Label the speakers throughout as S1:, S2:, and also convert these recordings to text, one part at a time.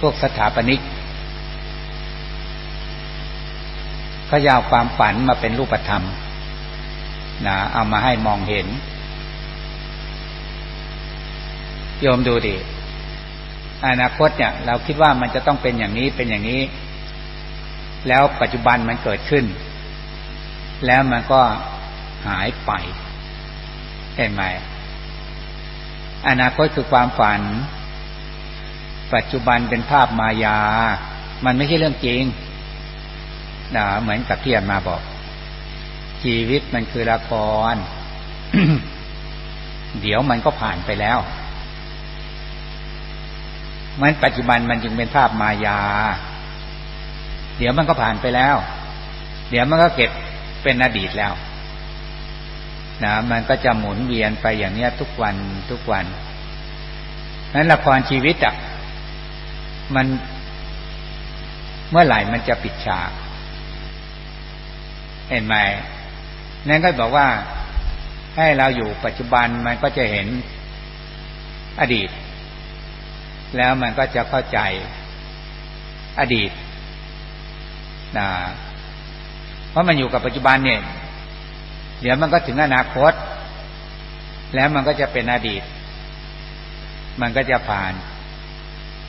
S1: พวกสถาปนิกเขายาวความฝันมาเป็นรูปธรรมนะเอามาให้มองเห็นโยมดูดิอนาคตเนี่ย เราคิดว่ามันจะต้องเป็นอย่างนี้เป็นอย่างนี้ แล้วปัจจุบันมันเกิดขึ้น แล้วมันก็หายไปเห็นไหม อนาคตคือความฝัน ปัจจุบันเป็นภาพมายา มันไม่ใช่เรื่องจริงนะเหมือนกับที่อามาบอก ชีวิตมันคือละคร เดี๋ยวมันก็ผ่านไปแล้วมันปัจจุบันมันจึงเป็นภาพมายา เดี๋ยวมันก็ผ่านไปแล้ว เดี๋ยวมันก็เก็บเป็นอดีตแล้ว นะมันก็จะหมุนเวียนไปอย่างเนี้ยทุกวันทุกวันนั้นละครชีวิตอะมันเมื่อไหร่มันจะปิดฉาก เห็นไหมนั่นก็บอกว่าให้เราอยู่ปัจจุบันมันก็จะเห็นอดีต แล้วมันก็จะเข้าใจอดีตนะเพราะมันอยู่กับปัจจุบันเนี่ย เดี๋ยวมันก็ถึงอนาคต แล้วมันก็จะเป็นอดีต มันก็จะผ่าน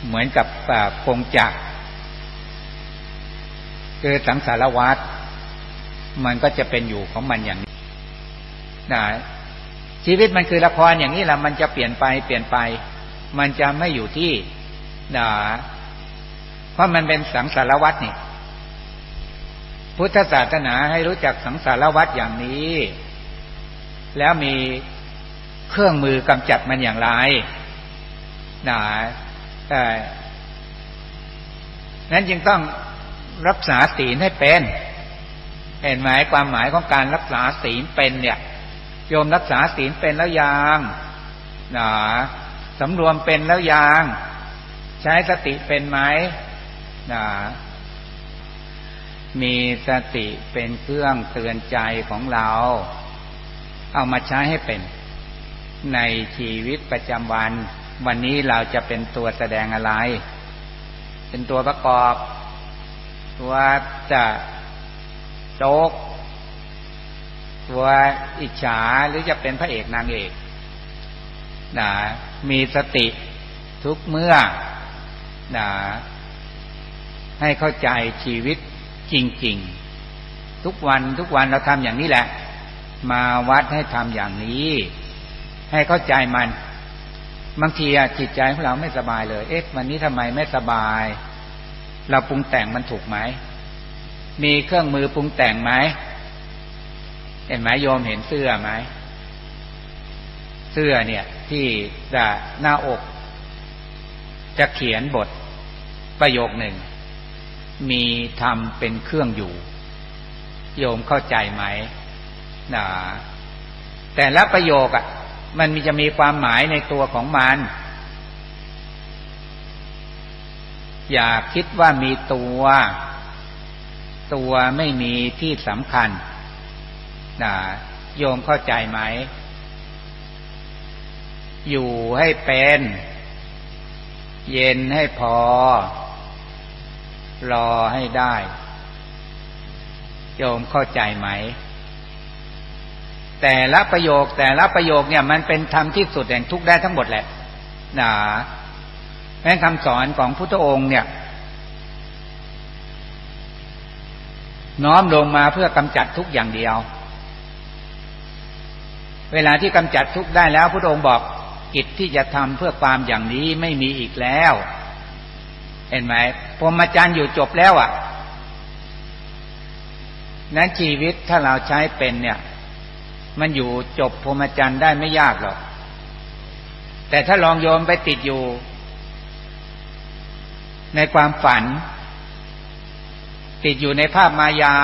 S1: เหมือนกับกงจักรคือสังสารวัฏมันก็จะเป็นอยู่ของมันอย่างนี้นะชีวิตมันคือละครอย่างนี้แหละมันจะเปลี่ยนไปเปลี่ยนไป มันจะไม่อยู่ที่นะเพราะมันเป็นสังสารวัฏนี่ พุทธศาสนาให้รู้จักสังสารวัฏอย่างนี้ แล้วมีเครื่องมือกำจัดมันอย่างไรนะแต่นั้นจึงต้องรักษาศีลให้เป็น เห็นไหมความหมายของการรักษาศีลเป็นเนี่ย โยมรักษาศีลเป็นแล้วยังนะสำรวมเป็นแล้วยัง ใช้สติเป็นไหมนะ มีสติเป็นเครื่องเตือนใจของเรา เอามาใช้ให้เป็น ในชีวิตประจำวัน วันนี้เราจะเป็นตัวแสดงอะไร เป็นตัวประกอบ ตัวจะโจก ตัวอิจฉาหรือจะเป็นพระเอกนางเอกนะมีสติทุกเมื่อนะให้เข้าใจชีวิต จริง ๆ ทุกวันทุกวันเราทำอย่างนี้แหละ มาวัดให้ทำอย่างนี้ ให้เข้าใจมัน บางทีจิตใจของเราไม่สบายเลย เอ๊ะวันนี้ทำไมไม่สบาย เราปรุงแต่งมันถูกไหม มีเครื่องมือปรุงแต่งไหมเห็นไหมโยมเห็นเสื้อไหมเสื้อเนี่ย ที่จะหน้าอก จะเขียนบทประโยคหนึ่ง มีธรรมเป็นเครื่องอยู่ โยมเข้าใจไหมนะแต่ละประโยคอะ มันมีจะมีความหมายในตัวของมัน อย่าคิดว่ามีตัว ตัวไม่มีที่สำคัญนะโยมเข้าใจไหม อยู่ให้เป็น เย็นให้พอ รอให้ได้ โยมเข้าใจไหม แต่ละประโยคแต่ละประโยคเนี่ยมันเป็นธรรมที่สุดแห่งทุกได้ทั้งหมดแหละนะแม้คำสอนของพุทธองค์เนี่ย น้อมลงมาเพื่อกำจัดทุกอย่างเดียว เวลาที่กำจัดทุกได้แล้วพระองค์บอกกิจที่จะทำเพื่อความอย่างนี้ไม่มีอีกแล้ว เห็นไหมพรหมจรรย์อยู่จบแล้วอะ่ะ นั้นชีวิตถ้าเราใช้เป็นเนี่ย มันอยู่จบพรหมจรรย์ได้ไม่ยากหรอก แต่ถ้าลองโยมไปติดอยู่ ในความฝัน ติดอยู่ในภาพมายา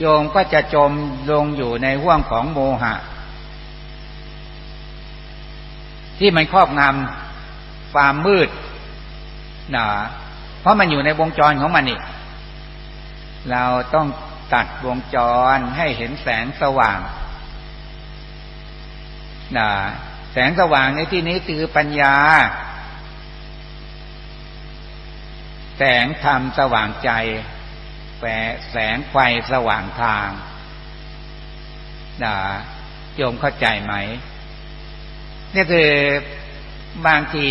S1: โยมก็จะจมลงอยู่ในห่วงของโมหะที่มันครอบงำ ความมืดนะเพราะมันอยู่ในวงจรของมันนี่เราต้องตัดวงจรให้เห็นแสงสว่างนะแสงสว่างในที่นี้คือปัญญา แสงธรรมสว่างใจแสงไฟสว่างทางนะโยมเข้าใจไหม นี่คือ บางที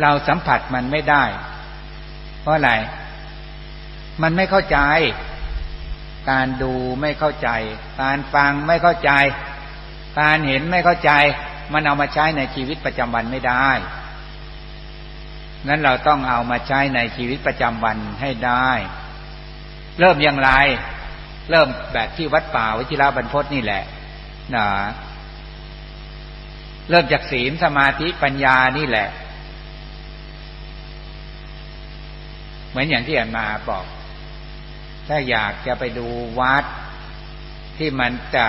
S1: เราสัมผัสมันไม่ได้ เพราะอะไร มันไม่เข้าใจ การดูไม่เข้าใจ การฟังไม่เข้าใจ การเห็นไม่เข้าใจ มันเอามาใช้ในชีวิตประจำวันไม่ได้นั้นเราต้องเอามาใช้ในชีวิตประจำวันให้ได้ เริ่มอย่างไร เริ่มแบบที่วัดป่าวิชิระบรรพตนี่แหละนะ เริ่มจากศีลสมาธิปัญญานี่แหละ เหมือนอย่างที่อ่านมาบอก ถ้าอยากจะไปดูวัดที่มันจะ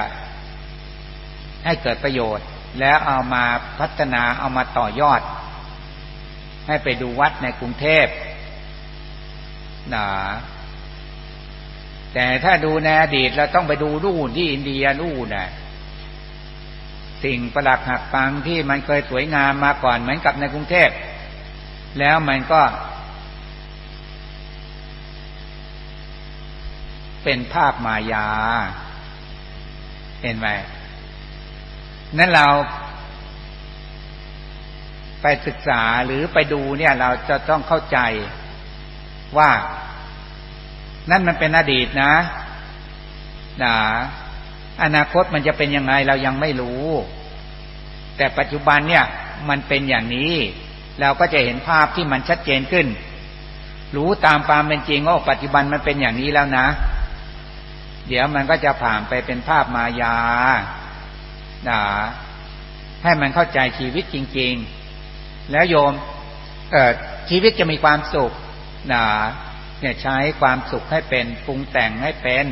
S1: ให้เกิดประโยชน์ แล้วเอามาพัฒนาเอามาต่อยอด ให้ไปดูวัดในกรุงเทพนะแต่ถ้าดูในอดีตเราต้องไปดูนู่นที่อินเดียนู่นน่ะ สิ่งประหลาดหักปังที่มันเคยสวยงามมาก่อนเหมือนกับในกรุงเทพ แล้วมันก็ เป็นภาพมายา เห็นไหมนั้นเราไปศึกษาหรือไปดูเนี่ย เราจะต้องเข้าใจว่า นั่นมันเป็นอดีตนะนะ อนาคตมันจะเป็นยังไงเรายังไม่รู้ แต่ปัจจุบันเนี่ยมันเป็นอย่างนี้ เราก็จะเห็นภาพที่มันชัดเจนขึ้น รู้ตามความเป็นจริงว่าปัจจุบันมันเป็นอย่างนี้แล้วนะ เดี๋ยวมันก็จะผ่านไปเป็นภาพมายานะให้มันเข้าใจชีวิตจริง ๆ แล้วโยมเออชีวิตจะมีความสุขนะเนี่ยใช้ความสุขให้เป็นปรุงแต่งให้เป็น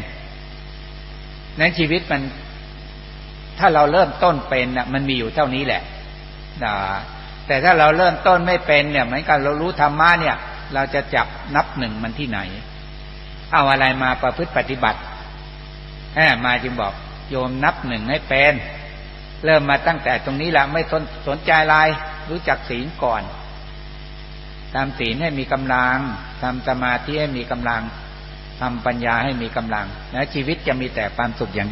S1: นั้นชีวิตมัน ถ้าเราเริ่มต้นเป็นน่ะมันมีอยู่เท่านี้แหละนะแต่ถ้าเราเริ่มต้นไม่เป็นเนี่ยเหมือนกันเรารู้ธรรมะเนี่ย เราจะจับนับหนึ่งมันที่ไหน เอาอะไรมาประพฤติปฏิบัติแหมมาจึงบอกโยมนับหนึ่งให้เป็น เริ่มมาตั้งแต่ตรงนี้แหละไม่สนสนใจอะไรรู้จักศีลก่อนทำศีลให้มีกำลังทำสมาธิให้มีกำลัง ทำปัญญาให้มีกำลังนะชีวิตจะมีแต่ความสุขอย่างเดียว